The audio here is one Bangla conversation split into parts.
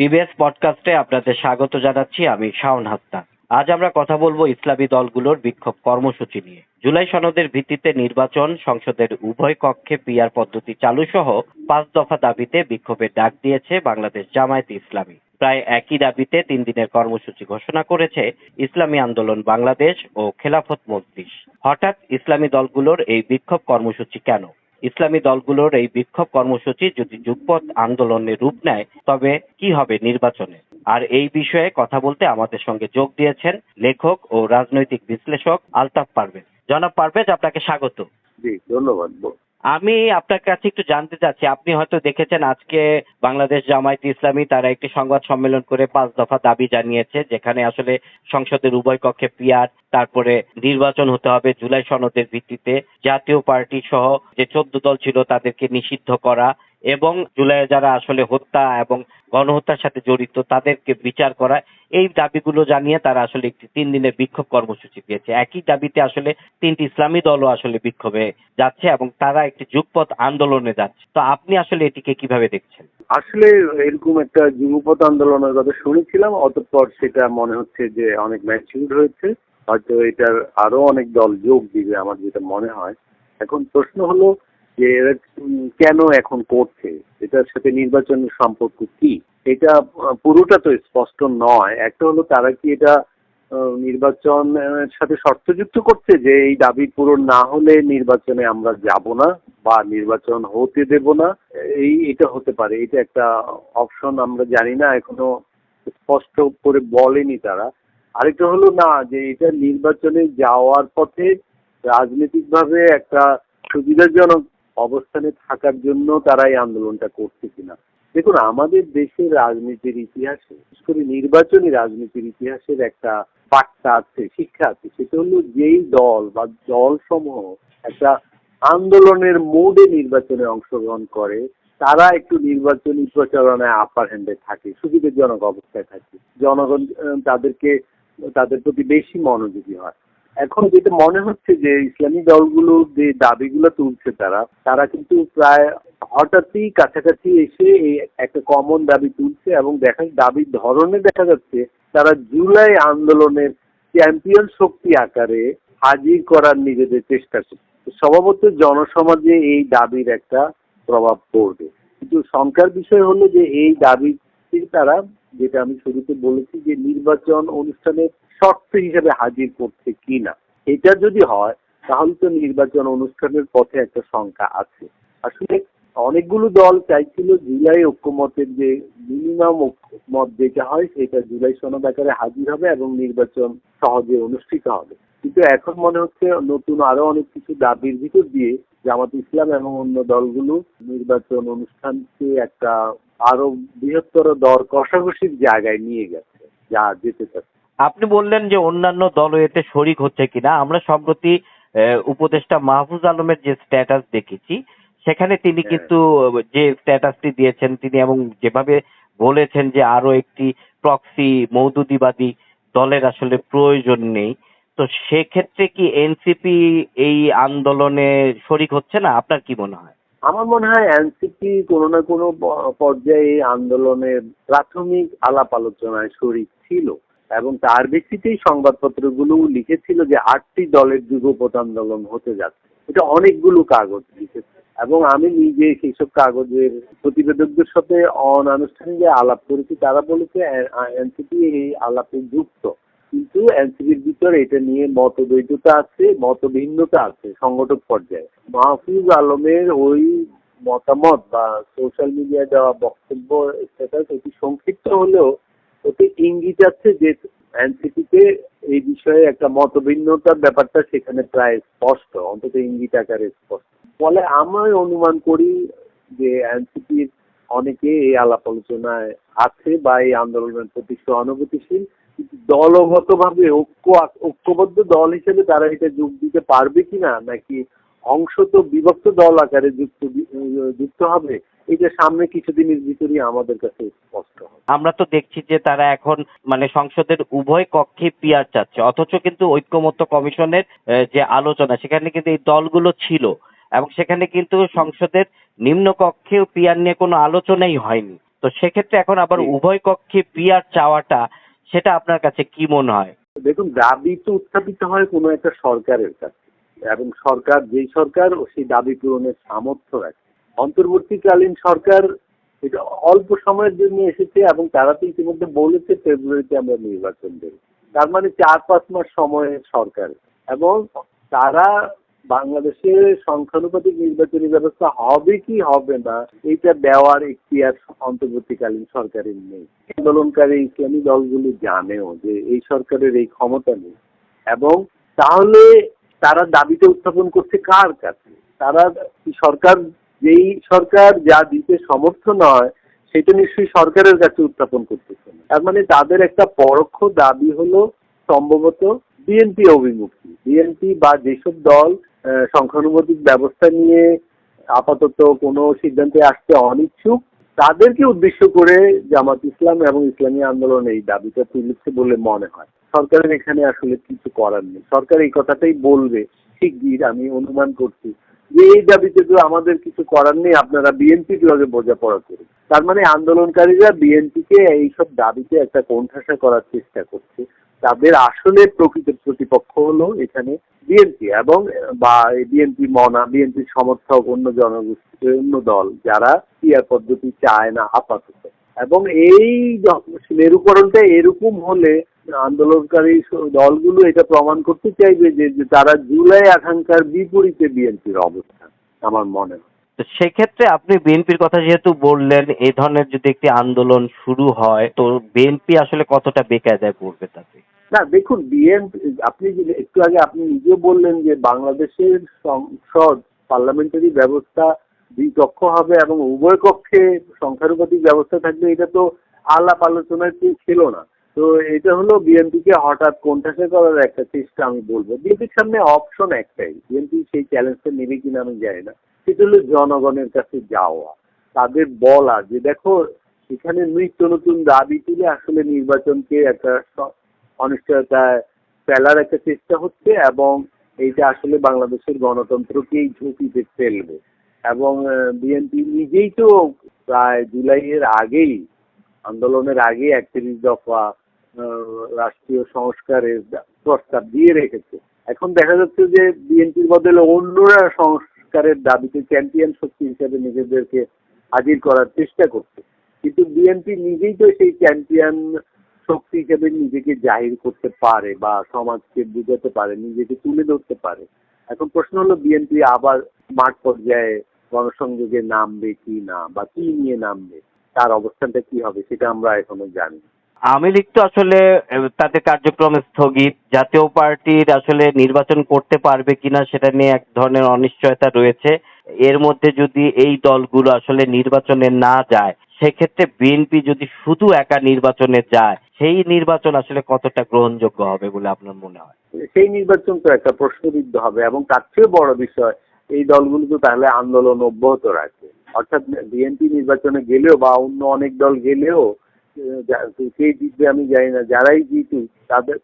টিভিএস পডকাস্টে আপনাদের স্বাগত জানাচ্ছি আমি শাওন হাসনান আজ আমরা কথা বলব ইসলামী দলগুলোর বিক্ষোভ কর্মসূচি নিয়ে। জুলাই সনদের ভিত্তিতে নির্বাচন, সংসদের উভয় কক্ষে পিআর পদ্ধতি চালু সহ পাঁচ দফা দাবিতে বিক্ষোভের ডাক দিয়েছে বাংলাদেশ জামায়াত ইসলামী। প্রায় একই দাবিতে তিন দিনের কর্মসূচি ঘোষণা করেছে ইসলামী আন্দোলন বাংলাদেশ ও খেলাফত মজলিস। হঠাৎ ইসলামী দলগুলোর এই বিক্ষোভ কর্মসূচি কেন? ইসলামী দলগুলোর এই বিক্ষোভ কর্মসূচি যদি যুগপৎ আন্দোলনের রূপ নেয়, তবে কি হবে নির্বাচনে? আর এই বিষয়ে কথা বলতে আমাদের সঙ্গে যোগ দিয়েছেন লেখক ও রাজনৈতিক বিশ্লেষক আলতাফ পারভেজ। জনাব পারভেজ আপনাকে স্বাগত। জি ধন্যবাদ আমি আপনার কাছে একটু জানতে চাচ্ছি আপনি হয়তো দেখেছেন আজকে বাংলাদেশ জামায়াত ইসলামী তারা একটি সংবাদ সম্মেলন করে পাঁচ দফা দাবি জানিয়েছে যেখানে আসলে সংসদের উভয় কক্ষে পিয়ার তারপরে নির্বাচন হতে হবে জুলাই সনদের ভিত্তিতে। জাতীয় পার্টি সহ যে চোদ্দ দল ছিল তাদেরকে নিষিদ্ধ করা এবং জুলাইয়ে যারা আসলে হত্যা এবং গণহত্যার সাথে জড়িত তাদেরকে বিচার করা এই দাবিগুলো জানিয়ে তারা আসলে একটি তিন দিনের বিক্ষোভ কর্মসূচি দিয়েছে। একই দাবিতে আসলে তিনটি ইসলামী দলও আসলে বিক্ষোভে যাচ্ছে এবং তারা একটি যুগপথ আন্দোলনে যাচ্ছে। তো আপনি আসলে এটিকে কীভাবে দেখছেন? আসলে এরকম একটা যুগপথ আন্দোলনের কথা শুনেছিলাম, অতঃপর সেটা মনে হচ্ছে যে অনেক ম্যাচিউর হয়েছে। হয়তো এটার আরও অনেক দল যোগ দিবে, আমার যেটা মনে হয়। এখন প্রশ্ন হলো যে কেন এখন করছে? এটার সাথে নির্বাচনের সম্পর্ক কি? এটা পুরোটা তো স্পষ্ট নয়। একটা হলো তারা কি এটা নির্বাচনের সাথে শর্তযুক্ত করছে যে এই দাবি পূরণ না হলে নির্বাচনে আমরা যাব না বা নির্বাচন হতে দেব না? এই, এটা হতে পারে। এটা একটা অপশন আমরা জানি না, এখনও স্পষ্ট করে বলেনি তারা। আরেকটা হলো না, যে এটা নির্বাচনে যাওয়ার পথে রাজনৈতিকভাবে একটা সুবিধাজনক অবস্থানে থাকার জন্য তারা এই আন্দোলনটা করছে কিনা। দেখুন, আমাদের দেশের রাজনীতির ইতিহাসে, বিশেষ করে নির্বাচনী রাজনীতির ইতিহাসের একটা বার্তা আছে, শিক্ষা আছে। সেটা হলো যেই দল বা দল সমূহ একটা আন্দোলনের মোডে নির্বাচনে অংশগ্রহণ করে, তারা একটু নির্বাচনী প্রচারণায় আপার হ্যান্ডে থাকে, সুবিধাজনক অবস্থায় থাকে। জনগণ তাদেরকে, তাদের প্রতি বেশি মনোযোগী হয়। এখন যেটা মনে হচ্ছে যে ইসলামী দলগুলো যে দাবিগুলো তুলছে তারা তারা কিন্তু প্রায় হঠাৎই কাছাকাছি এসে এই একটা কমন দাবি তুলছে এবং দেখা, দাবির ধরনে দেখা যাচ্ছে তারা জুলাই আন্দোলনের চ্যাম্পিয়ন শক্তি আকারে হাজির করার নিজেদের চেষ্টা করছে। স্বভাবত জনসমাজে এই দাবির একটা প্রভাব পড়বে। কিন্তু শঙ্কার বিষয় হলো যে এই দাবি তারা যেটা আমি শুরুতে বলেছি যে নির্বাচন অনুষ্ঠানের শর্ত হিসেবে হাজির করছে কিনা এটা যদি হয়, তাহলে তো নির্বাচন অনুষ্ঠানের পথে একটা শঙ্কা আছে। আসলে অনেকগুলো দল চাইছিল জুলাই ঐক্যমতের যে মিনিমাম ঐক্যমত যেটা হয়, সেটা জুলাই সনদ আকারে হাজির হবে এবং নির্বাচন সহজে অনুষ্ঠিত হবে। কিন্তু এখন মনে হচ্ছে নতুন আরও অনেক কিছু দাবির ভিতর দিয়ে জামাত ইসলাম এবং অন্য দলগুলো নির্বাচন অনুষ্ঠানকে একটা আরও বৃহত্তর দর কষাকষির জায়গায় নিয়ে গেছে যা যেতে চাচ্ছে আপনি বললেন যে অন্যান্য দল এতে শরিক হচ্ছে কিনা আমরা সম্প্রতি উপদেষ্টা মাহফুজ আলমের যে স্ট্যাটাস দেখেছি সেখানে তিনি হ্যাঁ। কিন্তু যে স্ট্যাটাসটি দিয়েছেন তিনি এবং যেভাবে বলেছেন যে আরও একটি প্রক্সি মৌদুদিবাদী দলের আসলে প্রয়োজন নেই তো সেক্ষেত্রে কি এনসিপি এই আন্দোলনে শরিক হচ্ছে না? আপনার কি মনে হয়? আমার মনে হয় এনসিপি কোনো না কোনো পর্যায়ে আন্দোলনের প্রাথমিক আলাপ আলোচনায় শরিক ছিল এবং তার ভিত্তিতেই সংবাদপত্রগুলো লিখেছিল যে আটটি দলের যুগপথ আন্দোলন হতে যাচ্ছে। এটা অনেকগুলো কাগজ লিখেছে এবং আমি নিজে সেইসব কাগজের প্রতিবেদকদের সাথে অনানুষ্ঠানিক আলাপ করেছি, তারা বলেছে এনসিপি এই আলাপে যুক্ত। কিন্তু এনসিপির ভিতরে এটা নিয়ে মতদ্বৈততা আছে মতভিন্নতা আছে সংগঠক পর্যায়ে। মাহফুজ আলমের ওই মতামত বা সোশ্যাল মিডিয়ায় দেওয়া বক্তব্য স্ট্যাটাস অতি সংক্ষিপ্ত হলেও ওতে ইঙ্গিত আছে যে এনসিপিতে এই বিষয়ে একটা মতভিন্নতার ব্যাপারটা সেখানে প্রায় স্পষ্ট, অন্তত ইঙ্গিত আকারে স্পষ্ট। ফলে আমি অনুমান করি যে এনসিপির অনেকে এই আলাপ আলোচনায় আছে বা এই আন্দোলনের প্রতি সহানুভূতিশীল। দলগতভাবে ঐক্য ঐক্যবদ্ধ দল হিসেবে তারা এটা যোগ দিতে পারবে কিনা নাকি অংশ তো বিভক্ত দল আকারে যুক্ত যুক্ত হবে? এটা সামনে কিছুদিনের ভিতরেই আমাদের কাছে স্পষ্ট হবে। আমরা তো দেখছি যে তারা এখন মানে সংসদের উভয় কক্ষে পিয়ার চাচ্ছে অথচ কিন্তু ঐক্যমত্য কমিশনের যে আলোচনা সেখানে কিন্তু এই দলগুলো ছিল এবং সেখানে কিন্তু সংসদের নিম্ন কক্ষেও পিয়ার নিয়ে কোনো আলোচনাই হয়নি। তো সেক্ষেত্রে এখন আবার উভয় কক্ষে পিয়ার চাওয়াটা সেটা আপনার কাছে কি মনে হয়? দেখুন, দাবি তো উত্থাপিত হয় কোনো একটা সরকারের কাছে। এবং সরকার, যেই সরকার সেই দাবি পূরণের সামর্থ্য রাখে। অন্তর্বর্তীকালীন সরকার এটা অল্প সময়ের জন্য এসেছে এবং তারা তো ইতিমধ্যে বলেছে ফেব্রুয়ারিতে আমরা নির্বাচন দেব। তার মানে চার পাঁচ মাস সময়ের সরকার। এবং তারা বাংলাদেশের সংখ্যানুপাতিক নির্বাচনী ব্যবস্থা হবে কি হবে না এইটা দেওয়ার এখতিয়ার অন্তর্বর্তীকালীন সরকারের নেই। আন্দোলনকারী ইসলামী দলগুলি জানেও যে এই সরকারের এই ক্ষমতা নেই। এবং তাহলে তারা দাবিতে উত্থাপন করছে কার কাছে? তারা সরকার, যেই সরকার যা দিতে সমর্থ নয়, সেটা নিশ্চয়ই সরকারের কাছে উত্থাপন করতেছে না। তার মানে তাদের একটা পরোক্ষ দাবি হলো, সম্ভবত বিএনপি অভিমুখী। বিএনপি বা যেসব দল সংখ্যানুপাতিক ব্যবস্থা নিয়ে আপাতত কোনো সিদ্ধান্তে আসতে অনিচ্ছুক। তাদেরকে উদ্দেশ্য করে জামাত ইসলাম এবং ইসলামী আন্দোলন এই দাবিটা তুলেছে বলে মনে হয়। সরকারের এখানে আসলে কিছু করার নেই। সরকার এই কথাটাই বলবে। শিগগির আমি অনুমান করছি যে এই দাবিতে তো আমাদের কিছু করার নেই। আপনারা বিএনপির লগে বোঝাপড়া করুন। তার মানে আন্দোলনকারীরা বিএনপিকে এইসব দাবিতে একটা কোণঠাসা করার চেষ্টা করছে। তাদের আসলে প্রকৃত প্রতিপক্ষ হলো এখানে বিএনপি এবং, বা বিএনপি মনা, বিএনপির সমর্থক অন্য জনগোষ্ঠী, অন্য দল যারা পিয়ার পদ্ধতি চায় না আপাতত। এবং এই মেরুকরণটা এরকম হলে আন্দোলনকারী দলগুলো এটা প্রমাণ করতে চাইবে যে যে তারা জুলাই আকাঙ্ক্ষার বিপরীতে বিএনপির অবস্থান, আমার মনে হয়। তো সেক্ষেত্রে আপনি বিএনপির কথা যেহেতু বললেন এই ধরনের যদি একটি আন্দোলন শুরু হয়, তো বিএনপি আসলে কতটা বেকায়দায় পড়বে তাতে? না, দেখুন বিএনপি আপনি একটু আগে আপনি নিজেও বললেন যে বাংলাদেশের সংসদ, পার্লামেন্টারি ব্যবস্থা দ্বিপক্ষ হবে এবং উভয় কক্ষে সংখ্যানুপাতিক ব্যবস্থা থাকবে, এটা তো আলাপ আলোচনার কি ছিল না। তো এটা হলো বিএনপিকে হঠাৎ কোণঠাসা করার একটা চেষ্টা আমি বলব। বিএনপির সামনে অপশন একটাই বিএনপি সেই চ্যালেঞ্জটা নেবে কিনা আমি জানি না। সেটা হলো জনগণের কাছে যাওয়া, তাদের বলা যে দেখো, এখানে নিত্য নতুন দাবি তুলে আসলে নির্বাচনকে একটা অনিশ্চয়তায় ফেলার একটা চেষ্টা হচ্ছে এবং এইটা আসলে বাংলাদেশের গণতন্ত্রকেই ঝুঁকিতে ফেলবে। এবং বিএনপি নিজেই তো প্রায় জুলাইয়ের আগেই, আন্দোলনের আগে একত্রিশ দফা রাষ্ট্রীয় সংস্কারের প্রস্তাব দিয়ে রেখেছে। এখন দেখা যাচ্ছে যে বিএনপির বদলে অন্যরা সংস্কারের দাবিতে চ্যাম্পিয়ন শক্তি হিসেবে নিজেদেরকে হাজির করার চেষ্টা করছে। কিন্তু বিএনপি নিজেই তো সেই চ্যাম্পিয়ন শক্তি হিসেবে নিজেকে জাহির করতে পারে বা সমাজকে বুঝাতে পারে, নিজেকে তুলে ধরতে পারে। এখন প্রশ্ন হলো, বিএনপি আবার মাঠ পর্যায়ে গণসংযোগে নামবে কি না বা কি নিয়ে নামবে? তার অবস্থানটা কি হবে সেটা আমরা এখনও জানি। আওয়ামী লীগ তো আসলে তাদের কার্যক্রম স্থগিত। জাতীয় পার্টির আসলে নির্বাচন করতে পারবে কিনা সেটা নিয়ে এক ধরনের অনিশ্চয়তা রয়েছে। এর মধ্যে যদি এই দলগুলো আসলে নির্বাচনে না যায় সেক্ষেত্রে বিএনপি যদি শুধু একা নির্বাচনে যায়, সেই নির্বাচন আসলে কতটা গ্রহণযোগ্য হবে বলে আপনার মনে হয়? সেই নির্বাচন তো একটা প্রশ্নবিদ্ধ হবে এবং তার চেয়ে বড় বিষয়, এই দলগুলো তো তাহলে আন্দোলন অব্যাহত রাখবে অর্থাৎ বিএনপি নির্বাচনে গেলেও বা অন্য অনেক দল গেলেও কে জিতবে আমি জানি না, যারাই জিতুক, তাদের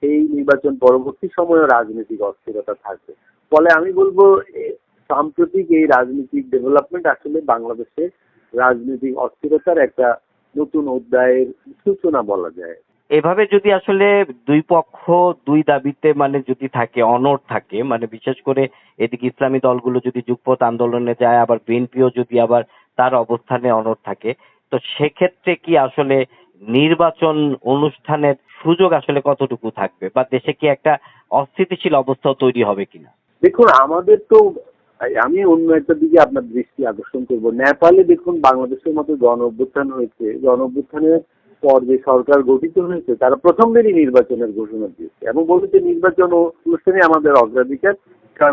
সেই নির্বাচন পরবর্তী সময়েও রাজনৈতিক অস্থিরতা থাকবে। ফলে আমি বলব সাম্প্রতিক এই রাজনৈতিক ডেভেলপমেন্ট আসলে বাংলাদেশে রাজনৈতিক অস্থিরতার একটা নতুন অধ্যায়ের সূচনা বলা যায়। এভাবে যদি আসলে দুই পক্ষ দুই দাবিতে মানে যদি থাকে অনড় থাকে মানে বিশেষ করে এদিকে ইসলামী দলগুলো যদি যুগপথ আন্দোলনে যায় আবার বিএনপিও যদি আবার তার অবস্থানে অনড় থাকে তো সেক্ষেত্রে কি আসলে নির্বাচন অনুষ্ঠানের সুযোগ আসলে কতটুকু থাকবে? বা দেশে কি একটা অস্থিতিশীল অবস্থা তৈরি হবে কিনা? দেখুন আমাদের তো আমি অন্য একটা দিকে আপনার দৃষ্টি আকর্ষণ করব। নেপালে দেখুন বাংলাদেশের মতো গণ অভ্যুত্থান হয়েছে। গণ অভ্যুত্থানের পর যে সরকার গঠিত হয়েছে, তারা প্রথম দিনই নির্বাচনের ঘোষণা দিয়েছে এবং বলেছে নির্বাচন অনুষ্ঠানে আমাদের অগ্রাধিকার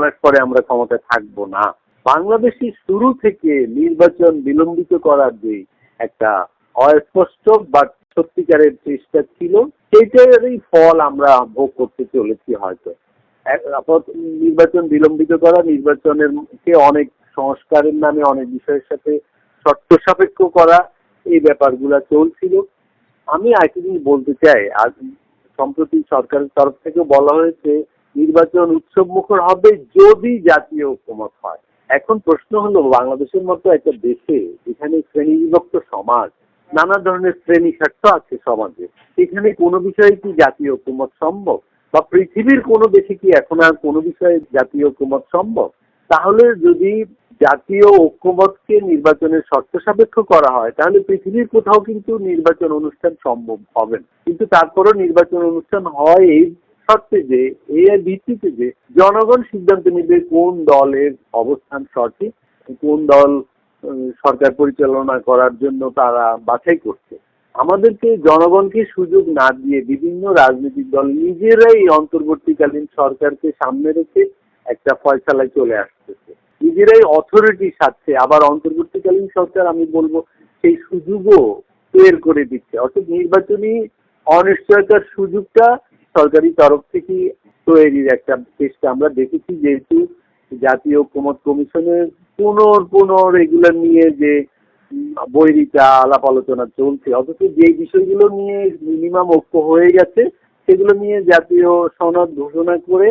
মাস পরে আমরা ক্ষমতায় থাকব না। বাংলাদেশি শুরু থেকে নির্বাচন বিলম্বিত করার যে একটা অস্পষ্ট বা সত্যিকারের চেষ্টা ছিল সেইটারই ফল আমরা ভোগ করতে চলেছি হয়তো। নির্বাচন বিলম্বিত করা, নির্বাচনের কে অনেক সংস্কারের নামে, অনেক বিষয়ের সাথে শর্ত সাপেক্ষ করা, এই ব্যাপারগুলা চলছিল। আমি আরেকটি জিনিস বলতে চাই, আজ সম্প্রতি সরকারের তরফ থেকে বলা হয়েছে, নির্বাচন উৎসব মুখর হবে যদি জাতীয় ঐক্যমত হয়। এখন প্রশ্ন হলো, বাংলাদেশের মতো একটা দেশে যেখানে শ্রেণীবিভক্ত সমাজ, নানা ধরনের শ্রেণি স্বার্থ আছে সমাজে এখানে কোনো বিষয়ে কি জাতীয় ঐক্যমত সম্ভব? বা পৃথিবীর কোনো দেশে কি এখন আর কোনো বিষয়ে জাতীয় ঐক্যমত সম্ভব? তাহলে যদি জাতীয় ঐক্যমতকে নির্বাচনের শর্ত সাপেক্ষ করা হয়, তাহলে পৃথিবীর কোথাও কিন্তু নির্বাচন অনুষ্ঠান সম্ভব হবে না। কিন্তু তারপরও নির্বাচন অনুষ্ঠান হয় এই শর্তে যে এই ভিত্তিতে যে, জনগণ সিদ্ধান্ত নেবে কোন দলের অবস্থান সঠিক, কোন দল সরকার পরিচালনা করার জন্য তারা বাছাই করছে। আমাদেরকে জনগণকে সুযোগ না দিয়ে বিভিন্ন রাজনৈতিক দল নিজেরাই অন্তর্বর্তীকালীন সরকারকে সামনে রেখে একটা ফয়সালায় চলে আসতেছে। নিজেরাই অথরিটি সাথে আবার অন্তর্বর্তীকালীন সরকার, আমি বলব, সেই সুযোগও বের করে দিচ্ছে। অর্থাৎ নির্বাচনী অনিশ্চয়তার সুযোগটা সরকারি তরফ থেকে তৈরির একটা চেষ্টা আমরা দেখেছি, যেহেতু জাতীয় ঐক্যমত কমিশনের পুনর পুনর এগুলো নিয়ে যে বৈরিতা আলাপ আলোচনা চলছে। অথচ যে বিষয়গুলো নিয়ে মিনিমাম ঐক্য হয়ে গেছে, সেগুলো নিয়ে জাতীয় সনদ ঘোষণা করে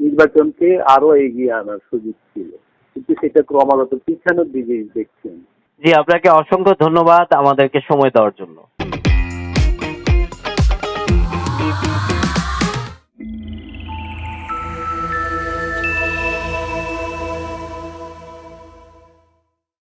নির্বাচনকে আরও এগিয়ে আনার সুযোগ ছিল। কিন্তু সেটা ক্রমাগত পিছানোর দিকে দেখছেন। জি, আপনাকে অসংখ্য ধন্যবাদ আমাদেরকে সময় দেওয়ার জন্য।